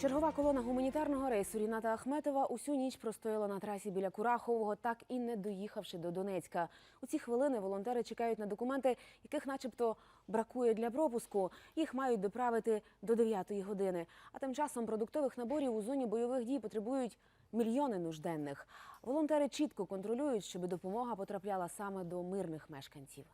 Чергова колона гуманітарного рейсу Ріната Ахметова усю ніч простояла на трасі біля Курахового, так і не доїхавши до Донецька. У ці хвилини волонтери чекають на документи, яких, начебто, бракує для пропуску. Їх мають доправити до 9-ї години. А тим часом продуктових наборів у зоні бойових дій потребують мільйони нужденних. Волонтери чітко контролюють, щоб допомога потрапляла саме до мирних мешканців.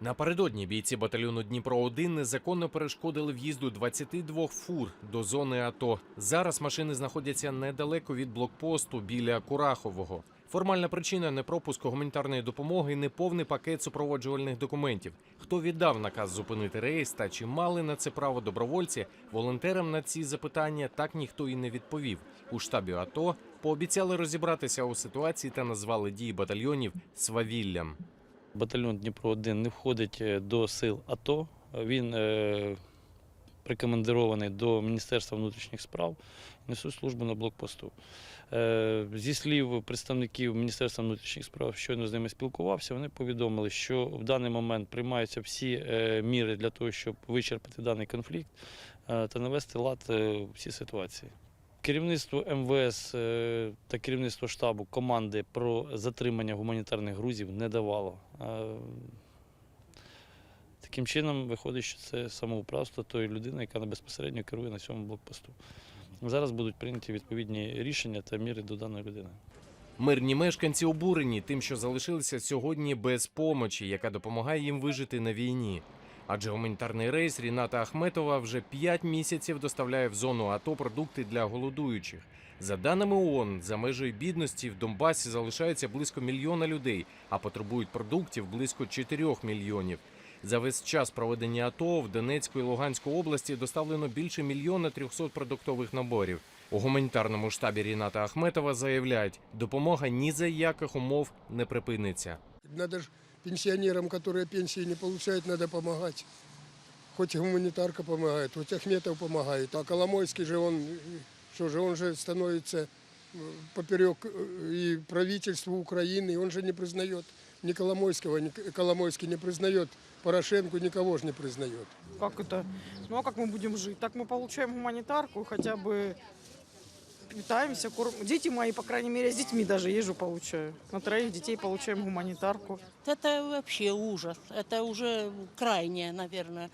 Напередодні бійці батальйону Дніпро 1 незаконно перешкодили в'їзду 22 фур до зони АТО. Зараз машини знаходяться недалеко від блокпосту біля Курахового. Формальна причина непропуску гуманітарної допомоги неповний пакет супроводжувальних документів. Хто віддав наказ зупинити рейс та чи мали на це право добровольці, волонтерам на ці запитання так ніхто і не відповів. У штабі АТО пообіцяли розібратися у ситуації та назвали дії батальйонів свавіллям. Батальйон Дніпро 1 не входить е, до сил АТО. Він е, прикомандирований до Міністерства внутрішніх справ, несу службу на блокпосту. Е, зі слів представників Міністерства внутрішніх справ, щойно з ними спілкувався, вони повідомили, що в даний момент приймаються всі міри для того, щоб вичерпати даний конфлікт та навести лад у всій ситуації. Керівництво МВС е, та керівництво штабу команди про затримання гуманітарних грузів не давало. Таким чином виходить, що це самоуправство тої людини, яка безпосередньо керує на цьому блокпосту. Зараз будуть прийняті відповідні рішення та міри до даної людини. Мирні мешканці обурені тим, що залишилися сьогодні без помочі, яка допомагає їм вижити на війні. Адже гуманітарний рейс Ріната Ахметова вже 5 місяців доставляє в зону АТО продукти для голодуючих. За даними ООН, за межею бідності в Донбасі залишається близько мільйона людей, а потребують продуктів близько 4 мільйонів. За весь час проведення АТО в Донецьку і Луганську області доставлено більше мільйона 300 продуктових наборів. У гуманітарному штабі Ріната Ахметова заявляють, допомога ні за яких умов не припиниться. Надо пенсионерам, которые пенсии не получают, надо помогать. Хоть и гуманитарка помогает, хоть Ахметов помогает, а Коломойский же он, э, что же, он же становится э, поперек э, и правительству Украины, он же не признает ни Коломойского, ни Коломойский не признает Порошенко, никого же не признает. Как это? Ну а как мы будем жить? Так мы получаем гуманитарку, хотя бы питаемся, корм. Дети мои, по крайней мере, с детьми даже езжу, получаю. На троих детей получаем гуманитарку. Это вообще ужас. Это уже крайнее, наверное.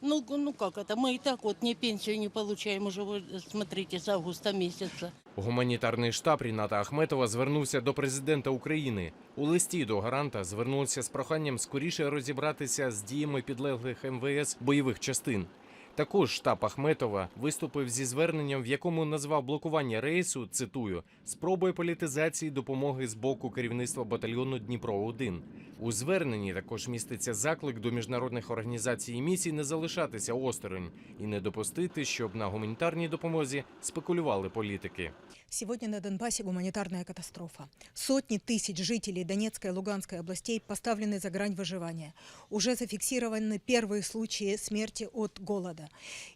Ну, ну как это? Мы и так вот не пенсию не получаем уже, вы смотрите, с августа месяца. Гуманітарний штаб Ріната Ахметова звернувся до президента України. У листі до гаранта звернувся з проханням скоріше розібратися з діями підлеглих МВС бойових частин. Також штаб Ахметова виступив зі зверненням, в якому назвав блокування рейсу, цитую, спробою політизації допомоги з боку керівництва батальйону Дніпро 1 У зверненні також міститься заклик до міжнародних організацій і місій не залишатися осторонь і не допустити, щоб на гуманітарній допомозі спекулювали політики. Сегодня на Донбассе гуманитарная катастрофа. Сотни тысяч жителей Донецкой и Луганской областей поставлены за грань выживания. Уже зафиксированы первые случаи смерти от голода.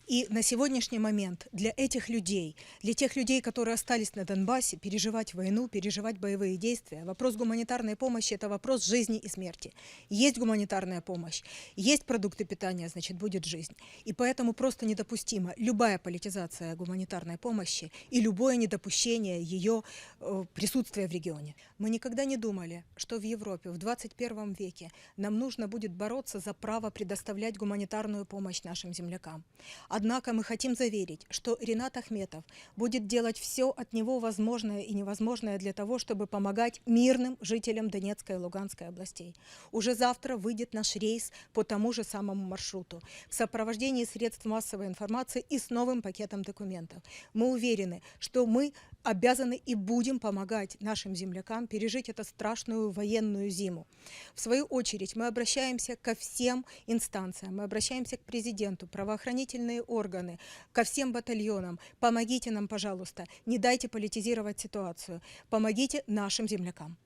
И на сегодняшний момент для этих людей, для тех людей, которые остались на Донбассе, переживать войну, переживать боевые действия, вопрос гуманитарной помощи – это вопрос жизни и смерти. Есть гуманитарная помощь, есть продукты питания, значит, будет жизнь. И поэтому просто недопустима любая политизация гуманитарной помощи и любое недопущение ее э, присутствия в регионе. Мы никогда не думали, что в Европе в 21 веке нам нужно будет бороться за право предоставлять гуманитарную помощь нашим землякам. Однако мы хотим заверить, что Ренат Ахметов будет делать все от него возможное и невозможное для того, чтобы помогать мирным жителям Донецкой и Луганской областей. Уже завтра выйдет наш рейс по тому же самому маршруту в сопровождении средств массовой информации и с новым пакетом документов. Мы уверены, что мы обязаны и будем помогать нашим землякам пережить эту страшную военную зиму. В свою очередь мы обращаемся ко всем инстанциям, мы обращаемся к президенту, правоохранительные органы, ко всем батальонам. Помогите нам, пожалуйста, не дайте политизировать ситуацию, помогите нашим землякам.